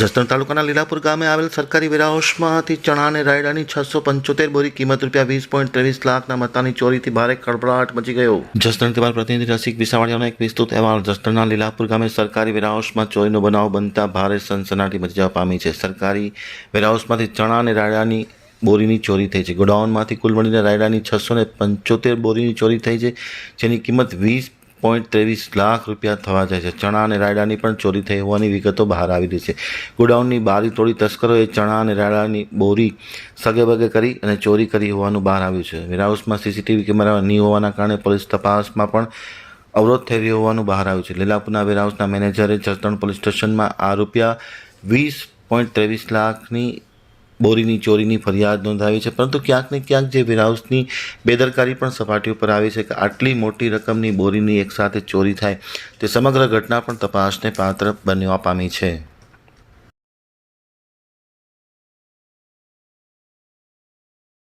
જસદણ તાલુકાના લીલાપુર ગામે આવેલ સરકારી વેરહાઉસમાંથી ચણા અને રાયડાની છસો પંચોતેર બોરી કિંમત રૂપિયા વીસ પોઈન્ટ ત્રેવીસ લાખના મતાની ચોરીથી ભારે ખળભળાટ મચી ગયો. જસદણ તેમાં પ્રતિનિધિ રસિક વિસાવાડિયાનો એક વિસ્તૃત અહેવાલ. જસદણના લીલાપુર ગામે સરકારી વેરહાઉસમાં ચોરીનો બનાવ બનતા ભારે સનસનાટી મચી જવા પામી છે. સરકારી વેરહાઉસમાંથી ચણા અને રાયડાની બોરીની ચોરી થઈ છે. ગોડાઉનમાંથી કુલ મળીને રાયડાની છસો ને પંચોતેર બોરીની ચોરી થઈ છે. જેની કિંમત વીસ પોઈન્ટ ત્રેવીસ લાખ રૂપિયા થવા જાય છે. ચણા અને રાયડાની પણ ચોરી થઈ હોવાની વિગતો બહાર આવી રહી છે. ગોડાઉનની બારી તોડી તસ્કરોએ ચણા અને રાયડાની બોરી સગે બગે કરી અને ચોરી કરી હોવાનું બહાર આવ્યું છે. વેરહાઉસમાં સીસીટીવી કેમેરા નહીં હોવાના કારણે પોલીસ તપાસમાં પણ અવરોધ થઈ રહ્યો હોવાનું બહાર આવ્યું છે. લીલાપુરના વેરહાઉસના મેનેજરે જસદણ પોલીસ સ્ટેશનમાં આ રૂપિયા વીસ પોઈન્ટ ત્રેવીસ લાખની બોરીની, ચોરીની ફરિયાદ નોંધાવી છે. પરંતુ ક્યાંક ને ક્યાંક જે વેરહાઉસની બેદરકારી પણ સપાટી ઉપર આવી છે કે આટલી મોટી રકમની બોરીની એકસાથે ચોરી થાય, તે સમગ્ર ઘટના પણ તપાસને પાત્ર બનવા પામી છે.